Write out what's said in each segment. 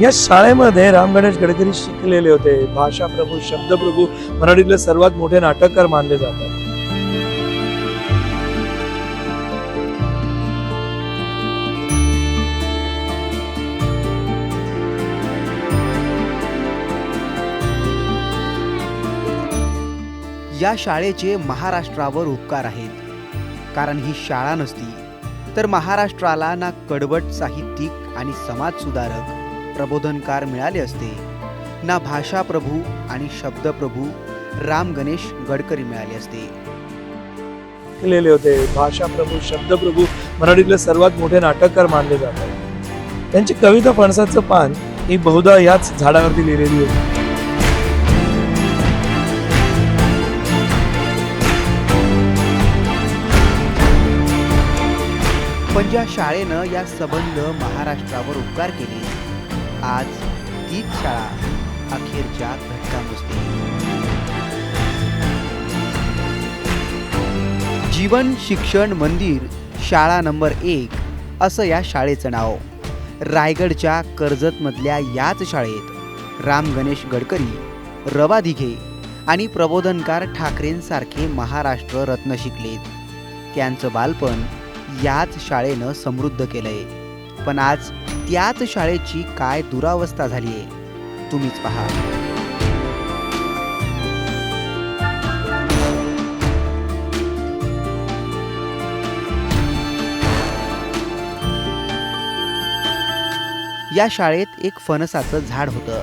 या शाळेमध्ये राम गणेश गडकरी शिकलेले होते. भाषा प्रभू शब्दप्रभू मराठीतले सर्वात मोठे नाटककार मानले जातात. या शाळेचे महाराष्ट्रावर उपकार आहेत. कारण ही शाळा नसती तर महाराष्ट्राला ना कडवट साहित्यिक आणि समाजसुधारक प्रबोधनकार मिळाले असते. ना भाषाप्रभू आणि शब्दप्रभू राम गणेश गडकरी मिळाले असते. शिकलेले होते. भाषा प्रभू शब्दप्रभू मराठीतले सर्वात मोठे नाटककार मानले जातात. त्यांची कविता फणसाचं पान ही बहुधा याच झाडावरती लिहिलेली होती. पण ज्या शाळेनं या सबंध महाराष्ट्रावर उपकार केले आज तीच शाळा अखेरच्या घटका जीवन शिक्षण मंदिर शाळा नंबर एक असं या शाळेचं नाव. रायगडच्या कर्जतमधल्या याच शाळेत राम गणेश गडकरी रवा दिघे आणि प्रबोधनकार ठाकरेंसारखे महाराष्ट्र रत्न शिकलेत. त्यांचं बालपण याच शाळेनं समृद्ध केलंय. पण आज त्याच शाळेची काय दुरावस्था झाली आहे तुम्हीच पहा. या शाळेत एक फणसाचं झाड होतं.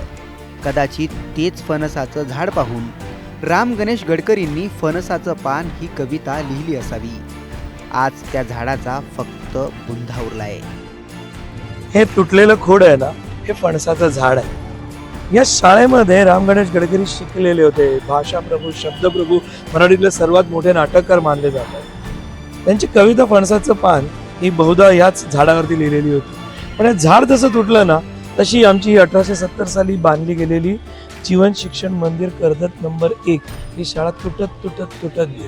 कदाचित तेच फणसाचं झाड पाहून राम गणेश गडकरींनी फणसाचं पान ही कविता लिहिली असावी. आज त्या झाडाचा फक्त बुंधा उरलाय. हे तुटलेलं खोड आहे ना हे फणसाचं झाड आहे. या शाळेमध्ये राम गणेश गडकरी शिकलेले होते. भाषा प्रभू शब्दप्रभू मराठीतले सर्वात मोठे नाटककार मानले जातात. त्यांची कविता फणसाचं पान ही बहुधा याच झाडावरती लिहिलेली होती. पण हे झाड जसं तुटलं ना तशी आमची अठराशे सत्तर साली बांधली गेलेली जीवन शिक्षण मंदिर कर्जत नंबर एक ही शाळा तुटत तुटत तुटत गेली.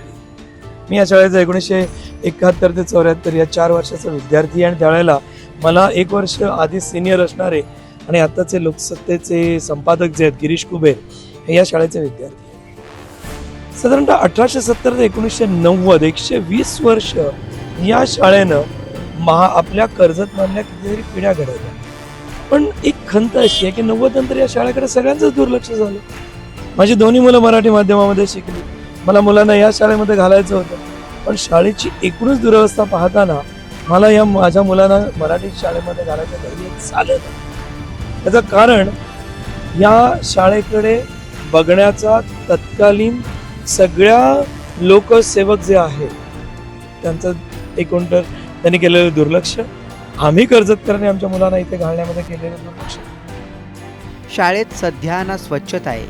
मी या शाळेचा एकोणीसशे एकाहत्तर ते चौऱ्याहत्तर या चार वर्षाचा विद्यार्थी आणि त्यावेळेला मला एक वर्ष आधी सिनियर असणारे आणि आताचे लोकसत्तेचे संपादक जे आहेत गिरीश कुबेर हे या शाळेचे विद्यार्थी साधारणतः अठराशे सत्तर ते एकोणीसशे नव्वद एकशे वीस वर्ष या शाळेनं महा आपल्या कर्जत मानल्या कितीतरी पिढ्या घडवल्या. पण एक खंत अशी आहे की नव्वद नंतर या शाळेकडे सगळ्यांचंच दुर्लक्ष झालं. माझी दोन्ही मुलं मराठी माध्यमामध्ये शिकली. मला मुलांना या शाळेमध्ये घालायचं होतं. पण शाळेची एकूणच दुरवस्था पाहताना मला या माझ्या मुलांना मराठी शाळेमध्ये घालायचं धैर्य झालं त्याचं कारण या शाळेकडे बघण्याचा तत्कालीन सगळ्या लोकसेवक जे आहेत त्यांचं एकूण तर त्यांनी केलेलं दुर्लक्ष. आम्ही कर्जतकरांनी आमच्या मुलांना इथे घालण्यामध्ये केलेलं दुर्लक्ष. शाळेत सध्या ना स्वच्छता आहे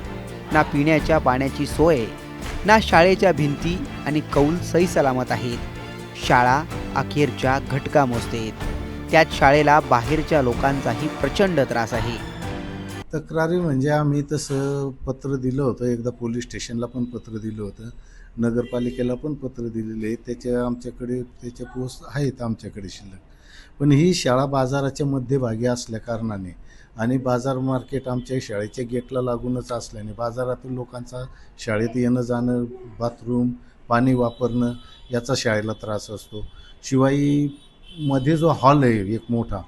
ना पिण्याच्या पाण्याची सोय ना शाळेच्या भिंती आणि कौल सही सलामत आहेत. शाळा अखेरच्या घटका मोजतेत. त्यात शाळेला बाहेरच्या लोकांचाही प्रचंड त्रास आहे. तक्रारी म्हणजे आम्ही तसं पत्र दिलं होतं. एकदा पोलीस स्टेशनला पण पत्र दिलं होतं. नगरपालिकेला पण पत्र दिलेले आहे त्याच्या आमच्याकडे त्याच्या पोस्ट आहेत आमच्याकडे शिल्लक. पण ही शाळा बाजाराच्या मध्यभागी असल्या कारणाने आणि बाजार मार्केट आमच्या शाळेच्या गेटला लागूनच असल्याने बाजारातील लोकांचा शाळेत येणं जाणं बाथरूम पाणी वापरणं याचा शाळेला त्रास असतो. शिवायमध्ये जो हॉल आहे एक मोठा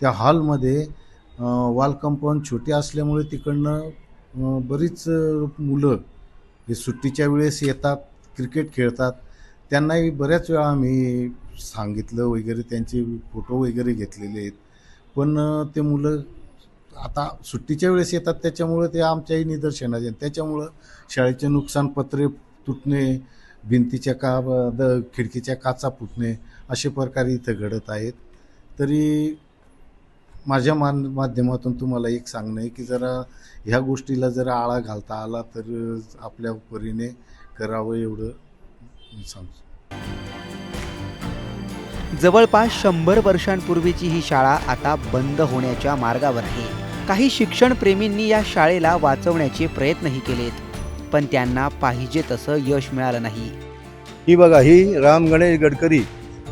त्या हॉलमध्ये वॉल कंपाऊंड छोटे असल्यामुळे तिकडनं बरीच मुलं हे सुट्टीच्या वेळेस येतात क्रिकेट खेळतात. त्यांनाही बऱ्याच वेळा आम्ही सांगितलं वगैरे त्यांचे फोटो वगैरे घेतलेले आहेत. पण ते मुलं आता सुट्टीच्या वेळेस येतात त्याच्यामुळं ते आमच्याही निदर्शनात येतात. त्याच्यामुळं शाळेचे नुकसान पत्रे तुटणे भिंतीच्या का द खिडकीच्या काचा फुटणे असे प्रकार इथं घडत आहेत. तरी माझ्या मान माध्यमातून तुम्हाला एक सांगणं आहे की जरा ह्या गोष्टीला जर आळा घालता आला तर आपल्या परीने करावं एवढं सांगतो. जवळपास शंभर वर्षांपूर्वीची ही शाळा आता बंद होण्याच्या मार्गावर आहे. काही शिक्षणप्रेमींनी या शाळेला वाचवण्याचे प्रयत्नही केलेत. पण त्यांना पाहिजे तसं यश मिळालं नाही. ही बघा ही राम गणेश गडकरी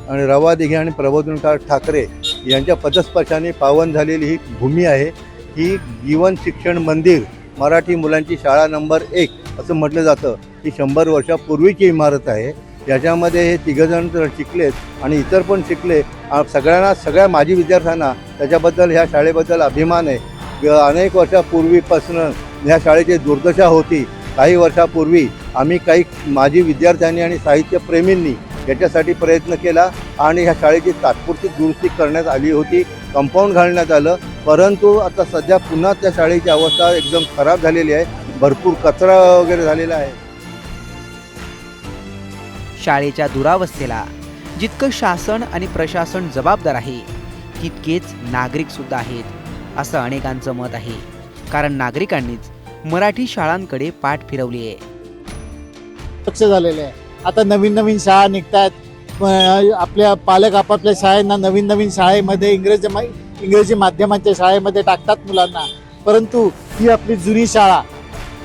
आणि रवा दिघे आणि प्रबोधनकार ठाकरे यांच्या पदस्पर्शाने पावन झालेली ही भूमी आहे. ही जीवन शिक्षण मंदिर मराठी मुलांची शाळा नंबर एक असं म्हटलं जातं. ही शंभर वर्षापूर्वीची इमारत आहे. याच्यामध्ये हे तिघंजण तर शिकलेत आणि इतर पण शिकले. सगळ्यांना सगळ्या माजी विद्यार्थ्यांना त्याच्याबद्दल ह्या शाळेबद्दल अभिमान आहे. अनेक वर्षापूर्वीपासून ह्या शाळेची दुर्दशा होती. काही वर्षापूर्वी आम्ही काही माजी विद्यार्थ्यांनी आणि साहित्यप्रेमींनी याच्यासाठी प्रयत्न केला आणि ह्या शाळेची तात्पुरती दुरुस्ती करण्यात आली होती कंपाऊंड घालण्यात आलं. परंतु आता सध्या पुन्हा त्या शाळेची अवस्था एकदम खराब झालेली आहे. भरपूर कचरा वगैरे झालेला आहे. शाळेच्या दुरावस्थेला जितकं शासन आणि प्रशासन जबाबदार आहे तितकेच नागरिक सुद्धा आहेत असं अनेकांचं मत आहे. कारण नागरिकांनीच मराठी शाळांकडे पाठ फिरवली आहे. लक्ष झालेलं आहे. आता नवीन नवीन शाळा निघतात आपल्या पालक आपापल्या शाळेंना नवीन नवीन शाळेमध्ये इंग्रजी मा- इंग्रजी माध्यमांच्या शाळेमध्ये टाकतात मुलांना. परंतु ही आपली जुनी शाळा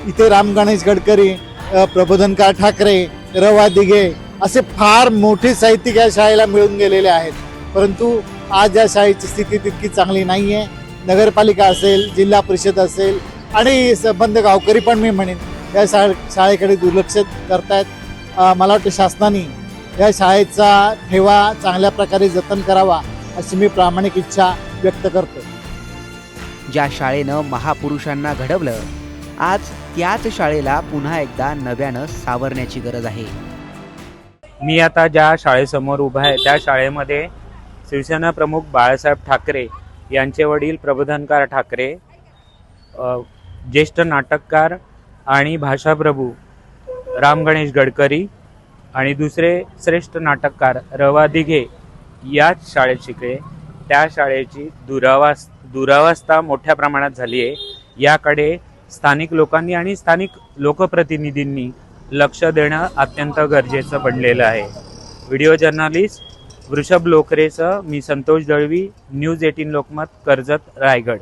इथे राम गणेश गडकरी अ, प्रबोधनकार ठाकरे रवा दिघे असे फार मोठे साहित्यिक या शाळेला मिळून गेलेले आहेत. परंतु आज या शाळेची स्थिती तितकी चांगली नाही आहे नगरपालिका असेल जिल्हा परिषद असेल आणि संबंध गावकरी पण मी म्हणेन या शाळे शाळेकडे दुर्लक्ष करतायत. अ, मला वाटतं शासनाने या शाळेचा ठेवा चांगल्या प्रकारे जतन करावा अशी मी प्रामाणिक इच्छा व्यक्त करतो ज्या शाळेनं महापुरुषांना घडवलं आज त्याच शाळेला पुन्हा एकदा नव्यानं सावरण्याची गरज आहे. मी आता ज्या शाळेसमोर उभा आहे त्या शाळेमध्ये शिवसेना प्रमुख बाळासाहेब ठाकरे यांचे वडील प्रबोधनकार ठाकरे अ, ज्येष्ठ नाटककार आणि भाषाप्रभू राम गणेश गडकरी आणि दुसरे श्रेष्ठ नाटककार रवा दिघे याच शाळेत शिकले. त्या शाळेची दुरावास दुरावस्था मोठ्या प्रमाणात झाली आहे. याकडे स्थानिक लोकांनी आणि स्थानिक लोकप्रतिनिधींनी लक्ष देणं अत्यंत गरजेचं बनलेलं आहे. व्हिडिओ जर्नलिस्ट वृषभ लोकरेसह मी संतोष दळवी न्यूज एटीन लोकमत कर्जत रायगड.